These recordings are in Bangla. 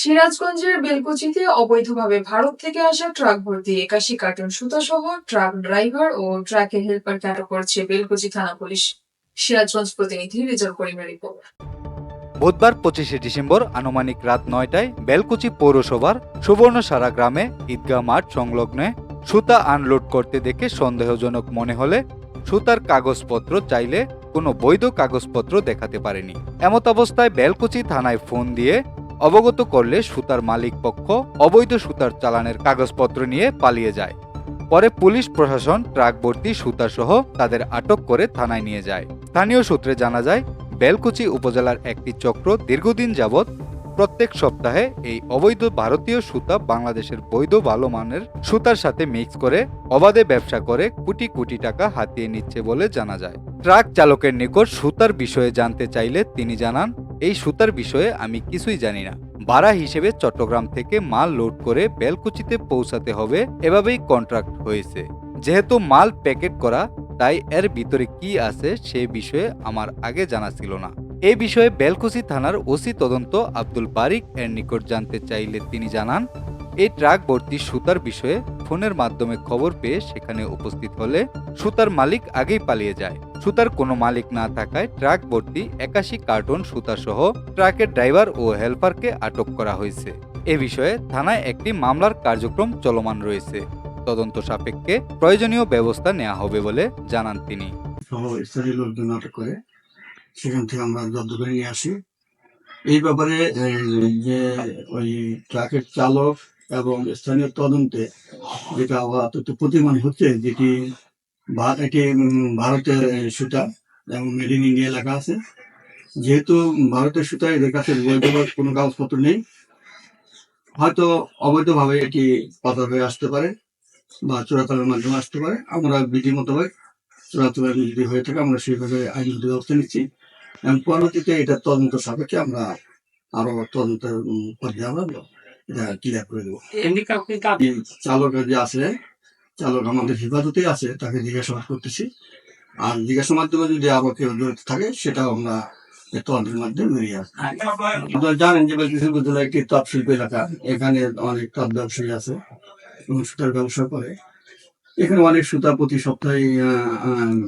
সিরাজগঞ্জের বেলকুচিতে অবৈধভাবে ভারত থেকে আসা ট্রাক ভর্তি একাশি কার্টন সুতা সহ ট্রাক ড্রাইভার ও ট্রাকের হেল্পারকে আটক করেছে বেলকুচি থানা পুলিশ? সিরাজগঞ্জ প্রতিনিধি রেজাল করিমের রিপোর্ট। বুধবার পঁচিশে ডিসেম্বর আনুমানিক রাত নয়টায় বেলকুচি পৌরসভার সুবর্ণসারা গ্রামে ঈদগাহ মাঠ সংলগ্নে সুতা আনলোড করতে দেখে সন্দেহজনক মনে হলে সুতার কাগজপত্র চাইলে কোনো বৈধ কাগজপত্র দেখাতে পারেনি। এমত অবস্থায় বেলকুচি থানায় ফোন দিয়ে অবগত করলে সুতার মালিক পক্ষ অবৈধ সুতার চালানের কাগজপত্র নিয়ে পালিয়ে যায়। পরে পুলিশ, প্রশাসন ট্রাক ভর্তি সুতাসহ তাদের আটক করে থানায় নিয়ে যায়। স্থানীয় সূত্রে জানা যায়, বেলকুচি উপজেলার একটি চক্র দীর্ঘদিন যাবৎ প্রত্যেক সপ্তাহে এই অবৈধ ভারতীয় সুতা বাংলাদেশের বৈধ ভালো মানের সুতার সাথে মিক্স করে অবাধে ব্যবসা করে কোটি কোটি টাকা হাতিয়ে নিচ্ছে বলে জানা যায়। ট্রাক চালকের নিকট সুতার বিষয়ে জানতে চাইলে তিনি জানান এই সুতার বিষয়ে আমি কিছুই জানি না। ভাড়া হিসেবে চট্টগ্রাম থেকে মাল লোড করে বেলকুচিতে পৌঁছাতে হবে, এভাবেই কন্ট্রাক্ট হয়েছে। যেহেতু মাল প্যাকেট করা, তাই এর ভিতরে কি আছে সে বিষয়ে আমার আগে জানা ছিল না। এ বিষয়ে বেলকুচি থানার ওসি তদন্ত আব্দুল বারিক এর নিকট জানতে চাইলে তিনি জানান এই ট্রাক ভর্তি সুতার বিষয়ে ফোনের মাধ্যমে খবর পেয়ে সেখানে উপস্থিত হলে সুতার মালিক আগেই পালিয়ে যায়। সুতার কোনো মালিক না থাকায় ট্রাক ভর্তি একাশি কার্টন সুতা সহ ট্রাকের ড্রাইভার ও হেলপারকে আটক করা হয়েছে। এ বিষয়ে থানায় একটি মামলার কার্যক্রম চলমান রয়েছে। তদন্ত সাপেক্ষে প্রয়োজনীয় ব্যবস্থা নেওয়া হবে বলে জানান তিনি। স্থানীয় লোকজন আটক করে সেখান থেকে আমরা জব্দ করে নিয়ে আসি। এই ব্যাপারে যে ওই ট্রাকের চালক এবং স্থানীয় তদন্তে যেটা প্রতিমান হচ্ছে যেটি এটি ভারতের সুতা এবং মেড ইন ইন্ডিয়া লেখা আছে। যেহেতু ভারতের সুতা এদের কাছে কোনো কাগজপত্র নেই, হয়তো অবৈধভাবে এটি পাতা হয়ে আসতে পারে বা চোরাতারের মাধ্যমে আসতে পারে। আমরা বিধি মোতাবেক চোরাচুরা যদি হয়ে থাকে, আমরা সেইভাবে আইনগত ব্যবস্থা নিচ্ছি এবং পরবর্তীতে এটা তদন্ত সাপেক্ষে আমরা আরও তদন্তের পর্যায়ে আমরা ক্লিয়ার করে দেবো? এমনি কাউকে চালক যে আছে চালক আমাদের হেফাজতেই আছে তাকে জিজ্ঞাসাবাদ করতেছি। আর জিজ্ঞাসার মাধ্যমে যদি আরও কেউ জড়িত থাকে সেটাও আমরা তদন্তের মাধ্যমে বেরিয়ে আসব। আপনারা জানেন যে বেলকুচি উপজেলা একটি তাঁত শিল্প এলাকা। এখানে অনেক তাঁত ব্যবসায়ী আছে এবং সুতার ব্যবসা করে। এখানে অনেক সুতা প্রতি সপ্তাহে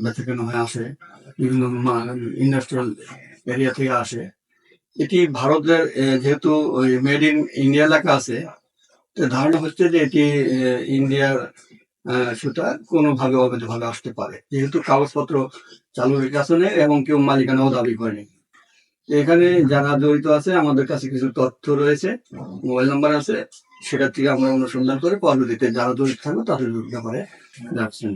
বেচা কেনা হয়ে আসে। বিভিন্ন ইন্ডাস্ট্রিয়াল এরিয়া থেকে আসে। এটি ভারতের যেহেতু মেড ইন ইন্ডিয়া লেখা আছে, তো ধারণা হচ্ছে যে এটি ইন্ডিয়ার সুতা কোনোভাবে অবৈধভাবে আসতে পারে। যেহেতু কাগজপত্র চালকের কাছে নেই এবং কেউ মালিকানাও দাবি করেনি। এখানে যারা জড়িত আছে, আমাদের কাছে কিছু তথ্য রয়েছে, মোবাইল নাম্বার আছে, সেটা থেকে আমরা অনুসন্ধান করে পরবর্তীতে যারা জড়িত থাকবে তাদের ব্যাপারে যাচ্ছেন